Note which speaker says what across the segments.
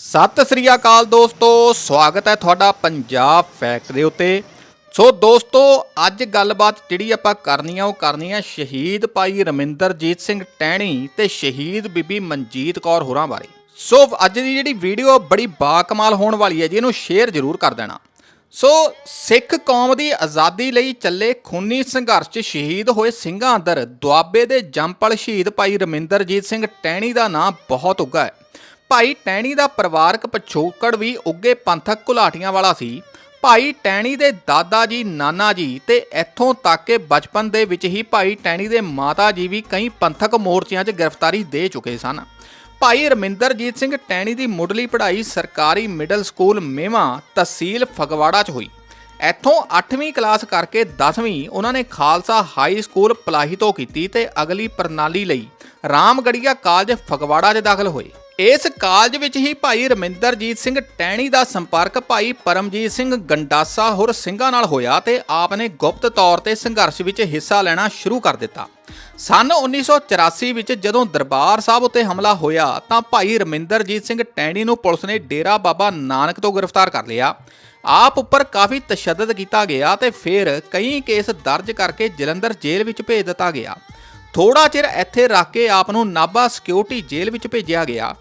Speaker 1: ਸਤਿ ਸ੍ਰੀ ਅਕਾਲ ਦੋਸਤੋ, ਸਵਾਗਤ ਹੈ ਤੁਹਾਡਾ ਪੰਜਾਬ ਫੈਕਟ ਦੇ ਉੱਤੇ। ਸੋ ਦੋਸਤੋ, ਅੱਜ ਗੱਲਬਾਤ ਜਿਹੜੀ ਆਪਾਂ ਕਰਨੀ ਆ, ਉਹ ਕਰਨੀ ਆ ਸ਼ਹੀਦ ਭਾਈ ਰਮਿੰਦਰਜੀਤ ਸਿੰਘ ਟਹਿਣੀ ਤੇ ਸ਼ਹੀਦ ਬੀਬੀ ਮਨਜੀਤ ਕੌਰ ਹੋਰਾਂ ਬਾਰੇ। ਸੋ ਅੱਜ ਦੀ ਜਿਹੜੀ ਵੀਡੀਓ ਬੜੀ ਬਾਕਮਾਲ ਹੋਣ ਵਾਲੀ ਹੈ ਜੀ, ਇਹਨੂੰ ਸ਼ੇਅਰ ਜ਼ਰੂਰ ਕਰ ਦੇਣਾ। ਸੋ ਸਿੱਖ ਕੌਮ ਦੀ ਆਜ਼ਾਦੀ ਲਈ ਚੱਲੇ ਖੂਨੀ ਸੰਘਰਸ਼ 'ਚ ਸ਼ਹੀਦ ਹੋਏ ਸਿੰਘਾਂ ਅੰਦਰ ਦੁਆਬੇ ਦੇ ਜੰਪਲ ਸ਼ਹੀਦ ਭਾਈ ਰਮਿੰਦਰਜੀਤ ਸਿੰਘ ਟਹਿਣੀ ਦਾ ਨਾਂ ਬਹੁਤ ਉੱਘਾ ਹੈ। ਭਾਈ ਟੈਣੀ ਦਾ ਪਰਿਵਾਰਕ ਪਿਛੋਕੜ ਵੀ ਉੱਗੇ ਪੰਥਕ ਘੁਲਾਟੀਆਂ ਵਾਲਾ ਸੀ। ਭਾਈ ਟੈਣੀ ਦੇ ਦਾਦਾ ਜੀ, ਨਾਨਾ ਜੀ ਤੇ ਇੱਥੋਂ ਤੱਕ ਕਿ ਬਚਪਨ ਦੇ ਵਿੱਚ ਹੀ ਭਾਈ ਟੈਣੀ ਦੇ ਮਾਤਾ ਜੀ ਵੀ ਕਈ ਪੰਥਕ ਮੋਰਚਿਆਂ 'ਚ ਗ੍ਰਿਫਤਾਰੀ ਦੇ ਚੁੱਕੇ ਸਨ। ਭਾਈ ਰਮਿੰਦਰਜੀਤ ਸਿੰਘ ਟੈਣੀ ਦੀ ਮੁੱਢਲੀ ਪੜ੍ਹਾਈ ਸਰਕਾਰੀ ਮਿਡਲ ਸਕੂਲ ਮੇਵਾ ਤਹਿਸੀਲ ਫਗਵਾੜਾ 'ਚ ਹੋਈ। ਇੱਥੋਂ 8ਵੀਂ ਕਲਾਸ ਕਰਕੇ 10ਵੀਂ ਉਹਨਾਂ ਨੇ ਖਾਲਸਾ ਹਾਈ ਸਕੂਲ ਪਲਾਹੀ ਤੋਂ ਕੀਤੀ ਤੇ ਅਗਲੀ ਪ੍ਰਣਾਲੀ ਲਈ ਰਾਮਗੜੀਆ ਕਾਲਜ ਫਗਵਾੜਾ 'ਚ ਦਾਖਲ ਹੋਏ। ਇਸ ਕਾਲਜ ਵਿੱਚ ਹੀ ਭਾਈ ਰਮਿੰਦਰਜੀਤ ਸਿੰਘ ਟੈਣੀ ਦਾ ਸੰਪਰਕ ਭਾਈ ਪਰਮਜੀਤ ਸਿੰਘ ਗੰਡਾਸਾ ਹੋਰ ਸਿੰਘਾਂ ਨਾਲ ਹੋਇਆ ਤੇ ਆਪ ਨੇ ਗੁਪਤ ਤੌਰ ਤੇ ਸੰਘਰਸ਼ ਵਿੱਚ ਹਿੱਸਾ ਲੈਣਾ ਸ਼ੁਰੂ ਕਰ ਦਿੱਤਾ। ਸਨ 1984 ਵਿੱਚ ਜਦੋਂ ਦਰਬਾਰ ਸਾਹਿਬ ਉੱਤੇ ਹਮਲਾ ਹੋਇਆ ਤਾਂ ਭਾਈ ਰਮਿੰਦਰਜੀਤ ਸਿੰਘ ਟੈਣੀ ਨੂੰ ਪੁਲਿਸ ਨੇ ਡੇਰਾ ਬਾਬਾ ਨਾਨਕ ਤੋਂ ਗ੍ਰਿਫਤਾਰ ਕਰ ਲਿਆ। ਆਪ ਉੱਪਰ ਕਾਫੀ ਤਸ਼ੱਦਦ ਕੀਤਾ ਗਿਆ ਤੇ ਫਿਰ ਕਈ ਕੇਸ ਦਰਜ ਕਰਕੇ ਜਲੰਧਰ ਜੇਲ੍ਹ ਵਿੱਚ ਭੇਜ ਦਿੱਤਾ ਗਿਆ। ਥੋੜਾ ਚਿਰ ਇੱਥੇ ਰੱਖ ਕੇ ਆਪ ਨੂੰ ਨਾਭਾ ਸਿਕਿਉਰਿਟੀ ਜੇਲ੍ਹ ਵਿੱਚ ਭੇਜਿਆ ਗਿਆ।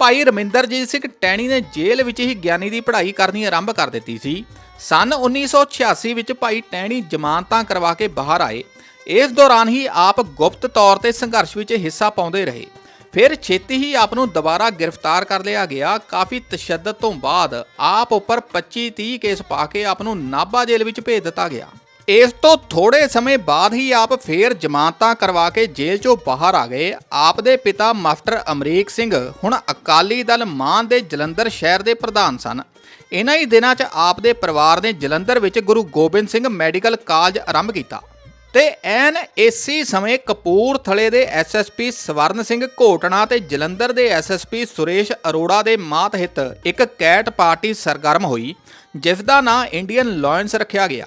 Speaker 1: ਭਾਈ ਰਮਿੰਦਰਜੀਤ ਸਿੰਘ ਟੈਣੀ ਨੇ ਜੇਲ੍ਹ ਵਿੱਚ ਹੀ ਗਿਆਨੀ ਦੀ ਪੜ੍ਹਾਈ ਕਰਨੀ ਆਰੰਭ ਕਰ ਦਿੱਤੀ ਸੀ। ਸਨ 1986 ਵਿੱਚ ਭਾਈ ਟੈਣੀ ਜ਼ਮਾਨਤਾਂ ਕਰਵਾ ਕੇ ਬਾਹਰ ਆਏ। ਇਸ ਦੌਰਾਨ ਹੀ ਆਪ ਗੁਪਤ ਤੌਰ ਤੇ ਸੰਘਰਸ਼ ਵਿੱਚ ਹਿੱਸਾ ਪਾਉਂਦੇ ਰਹੇ। ਫਿਰ ਛੇਤੀ ਹੀ ਆਪ ਨੂੰ ਦੁਬਾਰਾ ਗ੍ਰਿਫਤਾਰ ਕਰ ਲਿਆ ਗਿਆ। ਕਾਫੀ ਤਸ਼ੱਦਦ ਤੋਂ ਬਾਅਦ ਆਪ ਉੱਪਰ 25-30 ਕੇਸ ਪਾ ਕੇ ਆਪ ਨੂੰ ਨਾਭਾ ਜੇਲ੍ਹ ਵਿੱਚ ਭੇਜ ਦਿੱਤਾ ਗਿਆ। ਇਸ ਤੋਂ ਥੋੜੇ ਸਮੇਂ ਬਾਅਦ ਹੀ ਆਪ ਫੇਰ ਜ਼ਮਾਨਤਾਂ ਕਰਵਾ ਕੇ ਜੇਲ੍ਹ ਚੋਂ ਬਾਹਰ ਆ ਗਏ। ਆਪ ਦੇ ਪਿਤਾ ਮਾਸਟਰ ਅਮਰੀਕ ਸਿੰਘ ਹੁਣ ਅਕਾਲੀ ਦਲ ਮਾਨ ਦੇ ਜਲੰਧਰ ਸ਼ਹਿਰ ਦੇ ਪ੍ਰਧਾਨ ਸਨ। ਇਹਨਾਂ ਹੀ ਦਿਨਾਂ 'ਚ ਆਪ ਦੇ ਪਰਿਵਾਰ ਨੇ ਜਲੰਧਰ ਵਿੱਚ ਗੁਰੂ ਗੋਬਿੰਦ ਸਿੰਘ ਮੈਡੀਕਲ ਕਾਲਜ ਆਰੰਭ ਕੀਤਾ। ਤੇ ਐਨ ਏਸੀ ਸਮੇਂ ਕਪੂਰਥਲੇ ਦੇ ਐਸਐਸਪੀ ਸਵਰਨ ਸਿੰਘ ਘੋਟਣਾ ਤੇ ਜਲੰਧਰ ਦੇ ਐਸਐਸਪੀ ਸੁਰੇਸ਼ ਅਰੋੜਾ ਦੇ ਮਾਤਹਿਤ ਇੱਕ ਕੈਟ ਪਾਰਟੀ ਸਰਗਰਮ ਹੋਈ, ਜਿਸ ਦਾ ਨਾਂ ਇੰਡੀਅਨ ਲਾਇਨਸ ਰੱਖਿਆ ਗਿਆ।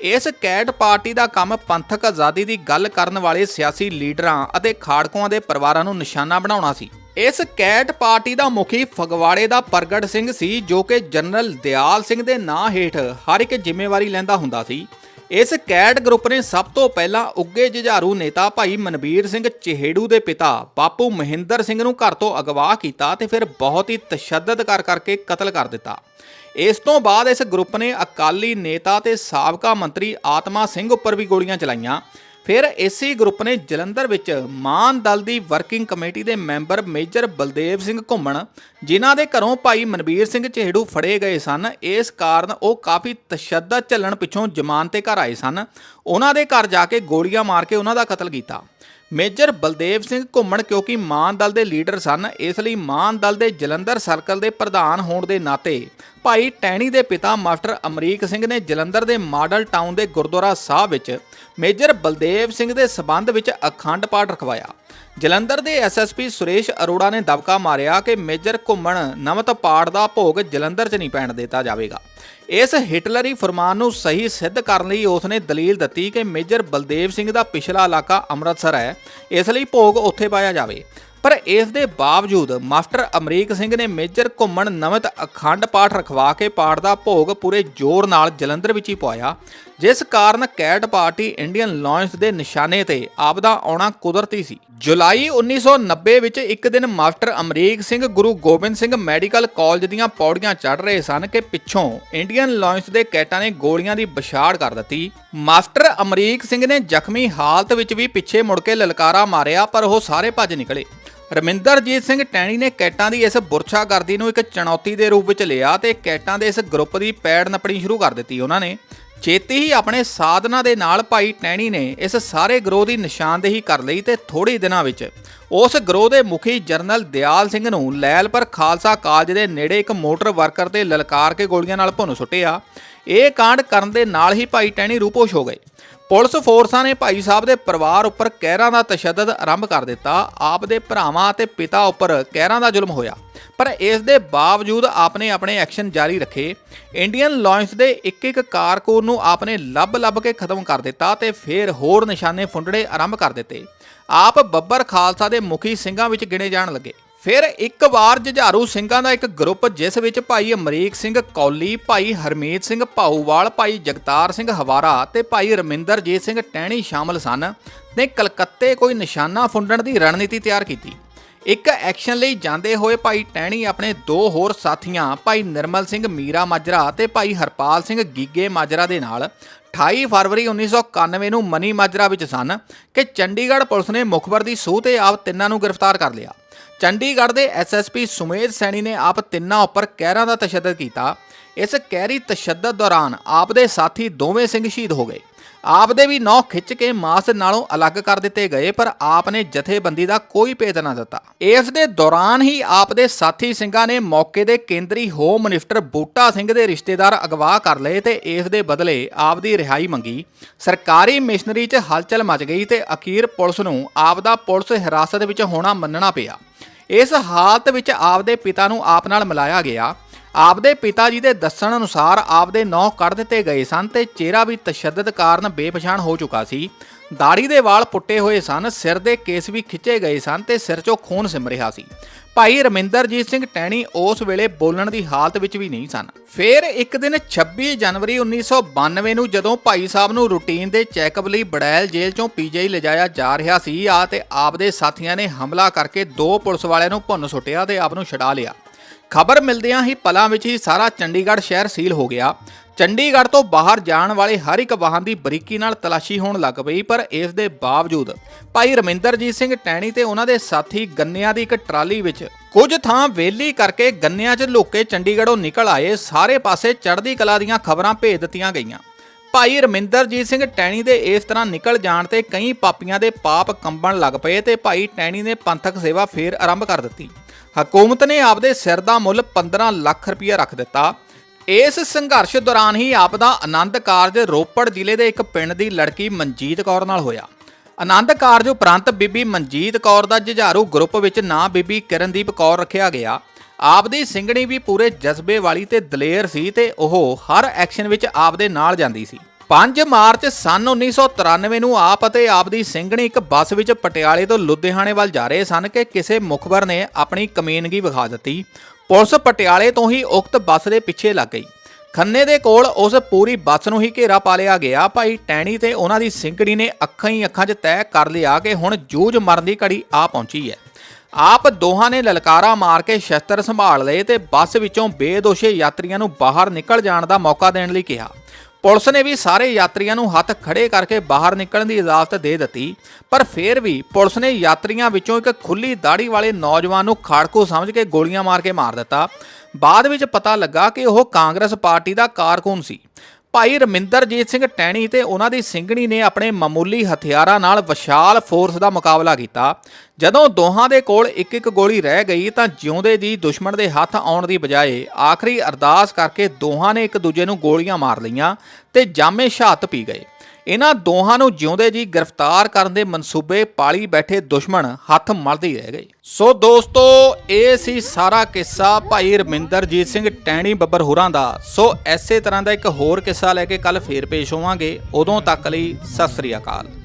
Speaker 1: ਇਸ ਕੈਟ ਪਾਰਟੀ ਦਾ ਕੰਮ ਪੰਥਕ ਆਜ਼ਾਦੀ ਦੀ ਗੱਲ ਕਰਨ ਵਾਲੇ ਸਿਆਸੀ ਲੀਡਰਾਂ ਅਤੇ ਖਾੜਕੂਆਂ ਦੇ ਪਰਿਵਾਰਾਂ ਨੂੰ ਨਿਸ਼ਾਨਾ ਬਣਾਉਣਾ ਸੀ। ਇਸ ਕੈਟ ਪਾਰਟੀ ਦਾ ਮੁਖੀ ਫਗਵਾੜੇ ਦਾ ਪ੍ਰਗਟ ਸਿੰਘ ਸੀ, ਜੋ ਕਿ ਜਨਰਲ ਦਿਆਲ ਸਿੰਘ ਦੇ ਨਾਂ ਹੇਠ ਹਰ ਇੱਕ ਜ਼ਿੰਮੇਵਾਰੀ ਲੈਂਦਾ ਹੁੰਦਾ ਸੀ। ਇਸ ਕੈਟ ਗਰੁੱਪ ਨੇ ਸਭ ਤੋਂ ਪਹਿਲਾਂ ਉੱਗੇ ਜੁਝਾਰੂ ਨੇਤਾ ਭਾਈ ਮਨਵੀਰ ਸਿੰਘ ਚਿਹੜੂ ਦੇ ਪਿਤਾ ਬਾਪੂ ਮਹਿੰਦਰ ਸਿੰਘ ਨੂੰ ਘਰ ਤੋਂ ਅਗਵਾ ਕੀਤਾ ਤੇ ਫਿਰ ਬਹੁਤ ਹੀ ਤਸ਼ੱਦਦ ਕਰ ਕਰਕੇ ਕਤਲ ਕਰ ਦਿੱਤਾ। ਇਸ ਤੋਂ ਬਾਅਦ ਇਸ ਗਰੁੱਪ ਨੇ ਅਕਾਲੀ ਨੇਤਾ ਤੇ ਸਾਬਕਾ ਮੰਤਰੀ ਆਤਮਾ ਸਿੰਘ ਉੱਪਰ ਵੀ ਗੋਲੀਆਂ ਚਲਾਈਆਂ। ਫਿਰ ਇਸੇ ਗਰੁੱਪ ਨੇ ਜਲੰਧਰ ਵਿੱਚ ਮਾਨ ਦਲ ਦੀ ਵਰਕਿੰਗ ਕਮੇਟੀ ਦੇ ਮੈਂਬਰ ਮੇਜਰ ਬਲਦੇਵ ਸਿੰਘ ਘੁੰਮਣ, ਜਿਨ੍ਹਾਂ ਦੇ ਘਰੋਂ ਭਾਈ ਮਨਵੀਰ ਸਿੰਘ ਚਿਹੜੂ ਫੜੇ ਗਏ ਸਨ। ਇਸ ਕਾਰਨ ਉਹ ਕਾਫੀ ਤਸ਼ੱਦਦ ਝੱਲਣ ਪਿੱਛੋਂ ਜ਼ਮਾਨਤ ਤੇ ਘਰ ਆਏ ਸਨ। ਉਹਨਾਂ ਦੇ ਘਰ ਜਾ ਕੇ ਗੋਲੀਆਂ ਮਾਰ ਕੇ ਉਹਨਾਂ ਦਾ ਕਤਲ ਕੀਤਾ। ਮੇਜਰ ਬਲਦੇਵ ਸਿੰਘ ਘੁੰਮਣ ਕਿਉਂਕਿ ਮਾਨ ਦਲ ਦੇ ਲੀਡਰ ਸਨ, ਇਸ ਲਈ ਮਾਨ ਦਲ ਦੇ ਜਲੰਧਰ ਸਰਕਲ ਦੇ ਪ੍ਰਧਾਨ ਹੋਣ ਦੇ ਨਾਤੇ ਭਾਈ ਟੈਣੀ ਦੇ ਪਿਤਾ ਮਾਸਟਰ ਅਮਰੀਕ ਸਿੰਘ ਨੇ ਜਲੰਧਰ ਦੇ ਮਾਡਲ ਟਾਊਨ ਦੇ ਗੁਰਦੁਆਰਾ ਸਾਹਿਬ ਵਿੱਚ ਮੇਜਰ ਬਲਦੇਵ ਸਿੰਘ ਦੇ ਸਬੰਧ ਵਿੱਚ ਅਖੰਡ ਪਾਠ ਰਖਵਾਇਆ। ਜਲੰਧਰ ਦੇ ਐਸਐਸਪੀ ਸੁਰੇਸ਼ ਅਰੋੜਾ ਨੇ ਦਬਕਾ ਮਾਰਿਆ ਕਿ ਮੇਜਰ ਘੁੰਮਣ ਨਮਤ ਪਾਠ ਦਾ ਭੋਗ ਜਲੰਧਰ 'ਚ ਨਹੀਂ ਪੈਣ ਦਿੱਤਾ ਜਾਵੇਗਾ। ਇਸ ਹਿਟਲਰੀ ਫਰਮਾਨ ਨੂੰ ਸਹੀ ਸਿੱਧ ਕਰਨ ਲਈ ਉਸ ਨੇ ਦਲੀਲ ਦਿੱਤੀ ਕਿ ਮੇਜਰ ਬਲਦੇਵ ਸਿੰਘ ਦਾ ਪਿਛਲਾ ਇਲਾਕਾ ਅੰਮ੍ਰਿਤਸਰ ਹੈ, ਇਸ ਲਈ ਭੋਗ ਉੱਥੇ ਪਾਇਆ ਜਾਵੇ। ਪਰ ਇਸ ਦੇ ਬਾਵਜੂਦ ਮਾਸਟਰ ਅਮਰੀਕ ਸਿੰਘ ਨੇ ਮੇਜਰ ਘੁੰਮਣ ਨਮਤ ਅਖੰਡ ਪਾਠ ਰਖਵਾ ਕੇ ਪਾਠ ਦਾ ਭੋਗ ਪੂਰੇ ਜ਼ੋਰ ਨਾਲ ਜਲੰਧਰ ਵਿੱਚ ਹੀ ਪਵਾਇਆ, ਜਿਸ ਕਾਰਨ ਕੈਟ ਪਾਰਟੀ ਇੰਡੀਅਨ ਲਾਇਨਸ ਦੇ ਨਿਸ਼ਾਨੇ ਤੇ ਆਪਦਾ ਆਉਣਾ ਕੁਦਰਤੀ ਸੀ। ਜੁਲਾਈ 1990 ਵਿੱਚ ਇੱਕ ਦਿਨ master Amrik Singh Guru Gobind Singh medical college ਦੀਆਂ ਪੌੜੀਆਂ ਚੜ੍ਹ ਰਹੇ ਸਨ ਕਿ ਪਿੱਛੋਂ ਇੰਡੀਅਨ ਲਾਇਨਸ ਦੇ ਕੈਟਾਂ ਨੇ ਗੋਲੀਆਂ ਦੀ ਬਛਾੜ ਕਰ ਦਿੱਤੀ। ਮਾਸਟਰ ਅਮਰੀਕ ਸਿੰਘ ਨੇ ਜ਼ਖਮੀ ਹਾਲਤ ਵਿੱਚ ਵੀ ਪਿੱਛੇ ਮੁੜ ਕੇ ਲਲਕਾਰਾ ਮਾਰਿਆ, ਪਰ ਉਹ ਸਾਰੇ ਭੱਜ ਨਿਕਲੇ। ਰਮਿੰਦਰਜੀਤ ਸਿੰਘ ਟੈਣੀ ਨੇ ਕੈਟਾਂ ਦੀ ਇਸ ਬੁਰਸ਼ਾਗਰਦੀ ਨੂੰ ਇੱਕ ਚੁਣੌਤੀ ਦੇ ਰੂਪ ਵਿੱਚ ਲਿਆ ਤੇ ਕੈਟਾਂ ਦੇ ਇਸ ਗਰੁੱਪ ਦੀ ਪੈੜ ਨੱਪਣੀ ਸ਼ੁਰੂ ਕਰ ਦਿੱਤੀ ਉਹਨਾਂ ਨੇ। ਛੇਤੀ ਹੀ ਆਪਣੇ ਸਾਧਨਾ ਦੇ ਨਾਲ ਭਾਈ ਟੈਣੀ ਨੇ ਇਸ ਸਾਰੇ ਗਰੋਹ ਦੀ ਨਿਸ਼ਾਨਦੇਹੀ ਕਰ ਲਈ ਤੇ ਥੋੜੇ ਦਿਨਾਂ ਵਿੱਚ ਉਸ ਗਰੋਹ ਦੇ ਮੁਖੀ ਜਰਨਲ ਦਿਆਲ ਸਿੰਘ ਨੂੰ ਲੈਲਪੁਰ ਖਾਲਸਾ ਕਾਲਜ ਦੇ ਨੇੜੇ ਇੱਕ ਮੋਟਰ ਵਰਕਰ ਤੇ ਲਲਕਾਰ ਕੇ ਗੋਲੀਆਂ ਨਾਲ ਭੁੰਨ ਸੁੱਟਿਆ। ਇਹ ਕਾਂਡ ਕਰਨ ਦੇ ਨਾਲ ਹੀ ਭਾਈ ਟੈਣੀ ਰੂਪੋਸ਼ ਹੋ ਗਏ। ਪੁਲਿਸ ਫੋਰਸਾਂ ਨੇ ਭਾਈ ਸਾਹਿਬ ਦੇ ਪਰਿਵਾਰ ਉੱਪਰ ਕਹਿਰਾਂ ਦਾ ਤਸ਼ੱਦਦ ਆਰੰਭ ਕਰ ਦਿੱਤਾ। ਆਪ ਦੇ ਭਰਾਵਾਂ ਅਤੇ ਪਿਤਾ ਉੱਪਰ ਕਹਿਰਾਂ ਦਾ ਜ਼ੁਲਮ ਹੋਇਆ। ਪਰ ਇਸ ਦੇ ਬਾਵਜੂਦ ਆਪਨੇ ਆਪਣੇ ਐਕਸ਼ਨ ਜਾਰੀ ਰੱਖੇ। ਇੰਡੀਅਨ ਲਾਇਨਸ ਦੇ ਇੱਕ ਇੱਕ ਕਾਰਕੁਨ ਨੂੰ ਆਪਨੇ ਲੱਭ-ਲੱਭ ਕੇ ਖਤਮ ਕਰ ਦਿੱਤਾ ਤੇ ਫਿਰ ਹੋਰ ਨਿਸ਼ਾਨੇ ਫੁੰਡੜੇ ਆਰੰਭ ਕਰ ਦਿੱਤੇ। ਆਪ ਬੱਬਰ ਖਾਲਸਾ ਦੇ ਮੁਖੀ ਸਿੰਘਾਂ ਵਿੱਚ ਗਿਣੇ ਜਾਣ ਲੱਗੇ। ਫਿਰ ਇੱਕ ਵਾਰ ਜੁਝਾਰੂ ਸਿੰਘਾਂ ਦਾ ਇੱਕ ਗਰੁੱਪ, ਜਿਸ ਵਿੱਚ ਭਾਈ ਅਮਰੀਕ ਸਿੰਘ ਕੌਲੀ, ਭਾਈ ਹਰਮੀਤ ਸਿੰਘ ਭਾਊਵਾਲ, ਭਾਈ ਜਗਤਾਰ ਸਿੰਘ ਹਵਾਰਾ ਤੇ ਭਾਈ ਰਮਿੰਦਰਜੀਤ ਸਿੰਘ ਟਹਿਣੀ ਸ਼ਾਮਲ ਸਨ ਨੇ ਕਲਕੱਤੇ ਕੋਈ ਨਿਸ਼ਾਨਾ ਫੁੰਡਣ ਦੀ ਰਣਨੀਤੀ ਤਿਆਰ ਕੀਤੀ। ਇੱਕ ਐਕਸ਼ਨ ਲਈ ਜਾਂਦੇ ਹੋਏ ਭਾਈ ਟਹਿਣੀ ਆਪਣੇ ਦੋ ਹੋਰ ਸਾਥੀਆਂ, ਭਾਈ ਨਿਰਮਲ ਸਿੰਘ ਮੀਰਾ ਮਾਜਰਾ ਤੇ ਭਾਈ ਹਰਪਾਲ ਸਿੰਘ ਗੀਗੇ ਮਾਜਰਾ ਦੇ ਨਾਲ 28 ਫਰਵਰੀ 1991 ਨੂੰ ਮਨੀ ਮਾਜਰਾ ਵਿੱਚ ਸਨ ਕਿ ਚੰਡੀਗੜ੍ਹ ਪੁਲਿਸ ਨੇ ਮੁਖਬਰ ਦੀ ਸੂਹ ਤੇ ਆਪ ਤਿੰਨਾਂ ਨੂੰ ਗ੍ਰਿਫਤਾਰ ਕਰ ਲਿਆ। ਚੰਡੀਗੜ੍ਹ ਦੇ ਐਸਐਸਪੀ ਸੁਮੇਧ ਸੈਣੀ ਨੇ ਆਪ ਤਿੰਨਾਂ ਉੱਪਰ ਕਹਿਰਾਂ ਦਾ ਤਸ਼ੱਦਦ ਕੀਤਾ। ਇਸ ਕਹਿਰੀ ਤਸ਼ੱਦਦ ਦੌਰਾਨ ਆਪ ਦੇ ਸਾਥੀ ਦੋਵੇਂ ਸਿੰਘ ਸ਼ਹੀਦ ਹੋ ਗਏ। ਆਪ ਦੇ ਵੀ ਨੌ ਖਿੱਚ ਕੇ ਮਾਸ ਨਾਲੋਂ ਅਲੱਗ ਕਰ ਦਿੱਤੇ ਗਏ, ਪਰ ਆਪ ਨੇ ਜਥੇਬੰਦੀ ਦਾ ਕੋਈ ਭੇਦ ਨਾ ਦਿੱਤਾ। ਇਸ ਦੇ ਦੌਰਾਨ ਹੀ ਆਪ ਦੇ ਸਾਥੀ ਸਿੰਘਾਂ ਨੇ ਮੌਕੇ ਦੇ ਕੇਂਦਰੀ ਹੋਮ ਮਿਨਿਸਟਰ ਬੂਟਾ ਸਿੰਘ ਦੇ ਰਿਸ਼ਤੇਦਾਰ ਅਗਵਾ ਕਰ ਲਏ ਤੇ ਇਸ ਦੇ ਬਦਲੇ ਆਪ ਦੀ ਰਿਹਾਈ ਮੰਗੀ। ਸਰਕਾਰੀ ਮਿਸ਼ਨਰੀ 'ਚ ਹਲਚਲ ਮਚ ਗਈ ਤੇ ਅਖੀਰ ਪੁਲਿਸ ਨੂੰ ਆਪ ਦਾ ਪੁਲਿਸ ਹਿਰਾਸਤ ਵਿੱਚ ਹੋਣਾ ਮੰਨਣਾ ਪਿਆ। ਇਸ ਹਾਲਤ ਵਿੱਚ ਆਪ ਦੇ ਪਿਤਾ ਨੂੰ ਆਪ ਨਾਲ ਮਿਲਾਇਆ ਗਿਆ। ਆਪਦੇ ਪਿਤਾ ਜੀ ਦੇ ਦੱਸਣ ਅਨੁਸਾਰ ਆਪ ਦੇ ਨੌ ਕੱਢ ਦਿੱਤੇ ਗਏ ਸਨ ਤੇ ਚਿਹਰਾ ਵੀ ਤਸ਼ੱਦਦ ਕਾਰਨ ਬੇਪਛਾਣ ਹੋ ਚੁੱਕਾ ਸੀ। ਦਾੜੀ ਦੇ ਵਾਲ ਪੁੱਟੇ ਹੋਏ ਸਨ, ਸਿਰ ਦੇ ਕੇਸ ਵੀ ਖਿੱਚੇ ਗਏ ਸਨ ਤੇ ਸਿਰ 'ਚੋਂ ਖੂਨ ਸਿਮ ਰਿਹਾ ਸੀ। ਭਾਈ ਰਮਿੰਦਰਜੀਤ ਸਿੰਘ ਟੈਣੀ ਉਸ ਵੇਲੇ ਬੋਲਣ ਦੀ ਹਾਲਤ ਵਿੱਚ ਵੀ ਨਹੀਂ ਸਨ। ਫਿਰ ਇੱਕ ਦਿਨ 26 ਜਨਵਰੀ 1992 ਨੂੰ ਜਦੋਂ ਭਾਈ ਸਾਹਿਬ ਨੂੰ ਰੂਟੀਨ ਦੇ ਚੈੱਕਅਪ ਲਈ ਬੜੈਲ ਜੇਲ੍ਹ ਚੋਂ ਪੀਜੀਆਈ ਲਿਜਾਇਆ ਜਾ ਰਿਹਾ ਸੀ, ਆ ਤੇ ਆਪ ਦੇ ਸਾਥੀਆਂ ਨੇ ਹਮਲਾ ਕਰਕੇ ਦੋ ਪੁਲਿਸ ਵਾਲਿਆਂ ਨੂੰ ਭੁੰਨ ਸੁੱਟਿਆ ਤੇ ਆਪ ਨੂੰ ਛਡਾ ਲਿਆ। ਖਬਰ ਮਿਲਦਿਆਂ ਹੀ ਪਲਾਂ ਵਿੱਚ ਹੀ ਸਾਰਾ ਚੰਡੀਗੜ੍ਹ ਸ਼ਹਿਰ ਸੀਲ ਹੋ ਗਿਆ। ਚੰਡੀਗੜ੍ਹ ਤੋਂ ਬਾਹਰ ਜਾਣ ਵਾਲੇ ਹਰ ਇੱਕ ਵਾਹਨ ਦੀ ਬਰੀਕੀ ਨਾਲ ਤਲਾਸ਼ੀ ਹੋਣ ਲੱਗ ਪਈ, ਪਰ ਇਸ ਦੇ ਬਾਵਜੂਦ ਭਾਈ ਰਮਿੰਦਰਜੀਤ ਸਿੰਘ ਟੈਣੀ ਤੇ ਉਹਨਾਂ ਦੇ ਸਾਥੀ ਗੰਨਿਆਂ ਦੀ ਇੱਕ ਟਰਾਲੀ ਵਿੱਚ ਕੁਝ ਥਾਂ ਵੇਲੀ ਕਰਕੇ ਗੰਨਿਆਂ 'ਚ ਲੁਕੇ ਚੰਡੀਗੜ੍ਹੋਂ ਨਿਕਲ ਆਏ, ਸਾਰੇ ਪਾਸੇ ਚੜ੍ਹਦੀ ਕਲਾ ਦੀਆਂ ਖਬਰਾਂ ਭੇਜ ਦਿੱਤੀਆਂ ਗਈਆਂ। ਭਾਈ ਰਮਿੰਦਰਜੀਤ ਸਿੰਘ ਟੈਣੀ ਦੇ ਇਸ ਤਰ੍ਹਾਂ ਨਿਕਲ ਜਾਣ ਤੇ ਕਈ ਪਾਪੀਆਂ ਦੇ ਪਾਪ ਕੰਬਣ ਲੱਗ ਪਏ ਤੇ ਭਾਈ ਟੈਣੀ ਨੇ ਪੰਥਕ ਸੇਵਾ ਫੇਰ ਆਰੰਭ ਕਰ ਦਿੱਤੀ। ਹਕੂਮਤ ਨੇ ਆਪਦੇ ਸਿਰ ਦਾ ਮੁੱਲ 15 ਲੱਖ ਰੁਪਏ ਰੱਖ ਦਿੱਤਾ। ਇਸ ਸੰਘਰਸ਼ ਦੌਰਾਨ ਹੀ ਆਪ ਦਾ ਆਨੰਦ ਕਾਰਜ ਰੋਪੜ ਜ਼ਿਲ੍ਹੇ ਦੇ ਇੱਕ ਪਿੰਡ ਦੀ ਲੜਕੀ ਮਨਜੀਤ ਕੌਰ ਨਾਲ ਹੋਇਆ। ਆਨੰਦ ਕਾਰਜ ਉਪਰੰਤ ਬੀਬੀ ਮਨਜੀਤ ਕੌਰ ਦਾ ਜੁਝਾਰੂ ਗਰੁੱਪ ਵਿੱਚ ਨਾਂ ਬੀਬੀ ਕਿਰਨਦੀਪ ਕੌਰ ਰੱਖਿਆ ਗਿਆ। ਆਪ ਦੀ ਸਿੰਘਣੀ ਵੀ ਪੂਰੇ ਜਜ਼ਬੇ ਵਾਲੀ ਤੇ ਦਲੇਰ ਸੀ ਤੇ ਉਹ ਹਰ ਐਕਸ਼ਨ ਵਿੱਚ ਆਪ ਦੇ ਨਾਲ ਜਾਂਦੀ ਸੀ। 5 ਮਾਰਚ ਸਨ 1993 ਨੂੰ ਆਪ ਅਤੇ ਆਪ ਦੀ ਸਿੰਘਣੀ ਇੱਕ ਬੱਸ ਵਿੱਚ ਪਟਿਆਲੇ ਤੋਂ ਲੁਧਿਆਣੇ ਵੱਲ ਜਾ ਰਹੇ ਸਨ ਕਿ ਕਿਸੇ ਮੁਖਬਰ ਨੇ ਆਪਣੀ ਕਮੀਨਗੀ ਵਿਖਾ ਦਿੱਤੀ। ਪੁਲਿਸ ਪਟਿਆਲੇ ਤੋਂ ਹੀ ਉਕਤ ਬੱਸ ਦੇ ਪਿੱਛੇ ਲੱਗ ਗਈ। ਖੰਨੇ ਦੇ ਕੋਲ ਉਸ ਪੂਰੀ ਬੱਸ ਨੂੰ ਹੀ ਘੇਰਾ ਪਾ ਲਿਆ ਗਿਆ। ਭਾਈ ਟੈਣੀ ਤੇ ਉਹਨਾਂ ਦੀ ਸਿੰਘਣੀ ਨੇ ਅੱਖਾਂ ਹੀ ਅੱਖਾਂ 'ਚ ਤੈਅ ਕਰ ਲਿਆ ਕਿ ਹੁਣ ਜੂਝ ਮਰਨ ਦੀ ਘੜੀ ਆ ਪਹੁੰਚੀ ਹੈ। ਆਪ ਦੋਹਾਂ ਨੇ ਲਲਕਾਰਾ ਮਾਰ ਕੇ ਸ਼ਸਤਰ ਸੰਭਾਲ ਲਏ ਤੇ ਬੱਸ ਵਿੱਚੋਂ ਬੇਦੋਸ਼ੇ ਯਾਤਰੀਆਂ ਨੂੰ ਬਾਹਰ ਨਿਕਲ ਜਾਣ ਦਾ ਮੌਕਾ ਦੇਣ ਲਈ ਕਿਹਾ। ਪੁਲਿਸ ਨੇ ਵੀ ਸਾਰੇ ਯਾਤਰੀਆਂ ਨੂੰ ਹੱਥ ਖੜੇ ਕਰਕੇ ਬਾਹਰ ਨਿਕਲਣ ਦੀ ਇਜਾਜ਼ਤ ਦੇ ਦਿੱਤੀ, ਪਰ ਫਿਰ ਵੀ ਪੁਲਿਸ ਨੇ ਯਾਤਰੀਆਂ ਵਿੱਚੋਂ ਇੱਕ ਖੁੱਲੀ ਦਾੜੀ ਵਾਲੇ ਨੌਜਵਾਨ ਨੂੰ ਖਾੜਕੂ ਸਮਝ ਕੇ ਗੋਲੀਆਂ ਮਾਰ ਕੇ ਮਾਰ ਦਿੱਤਾ। ਬਾਅਦ ਵਿੱਚ ਪਤਾ ਲੱਗਾ ਕਿ ਉਹ ਕਾਂਗਰਸ ਪਾਰਟੀ ਦਾ ਕਾਰਕੁਨ ਸੀ। ਭਾਈ ਰਮਿੰਦਰਜੀਤ ਸਿੰਘ ਟੈਣੀ ਤੇ ਉਹਨਾਂ ਦੀ ਸਿੰਘਣੀ ਨੇ ਆਪਣੇ ਮਾਮੂਲੀ ਹਥਿਆਰਾਂ ਨਾਲ ਵਿਸ਼ਾਲ ਫੋਰਸ ਦਾ ਮੁਕਾਬਲਾ ਕੀਤਾ। ਜਦੋਂ ਦੋਹਾਂ ਦੇ ਕੋਲ ਇੱਕ ਇੱਕ ਗੋਲੀ ਰਹਿ ਗਈ ਤਾਂ ਜਿਉਂਦੇ ਜੀ ਦੁਸ਼ਮਣ ਦੇ ਹੱਥ ਆਉਣ ਦੀ ਬਜਾਏ ਆਖਰੀ ਅਰਦਾਸ ਕਰਕੇ ਦੋਹਾਂ ਨੇ ਇੱਕ ਦੂਜੇ ਨੂੰ ਗੋਲੀਆਂ ਮਾਰ ਲਈਆਂ ਤੇ ਜਾਮੇ ਸ਼ਹਾਦਤ ਪੀ ਗਏ। ਇਹਨਾਂ ਦੋਹਾਂ ਨੂੰ ਜਿਉਂਦੇ ਜੀ ਗ੍ਰਿਫਤਾਰ ਕਰਨ ਦੇ ਮਨਸੂਬੇ ਪਾਲੀ ਬੈਠੇ ਦੁਸ਼ਮਣ ਹੱਥ ਮਲਦੇ ਰਹਿ ਗਏ। ਸੋ ਦੋਸਤੋ, ਇਹ ਸੀ ਸਾਰਾ ਕਿੱਸਾ ਭਾਈ ਰਮਿੰਦਰਜੀਤ ਸਿੰਘ ਟੈਣੀ ਬੱਬਰ ਹੋਰਾਂ ਦਾ। ਸੋ ਐਸੇ ਤਰ੍ਹਾਂ ਦਾ ਇੱਕ ਹੋਰ ਕਿੱਸਾ ਲੈ ਕੇ ਕੱਲ ਫੇਰ ਪੇਸ਼ ਹੋਵਾਂਗੇ। ਉਦੋਂ ਤੱਕ ਲਈ ਸਤਿ ਸ੍ਰੀ ਅਕਾਲ।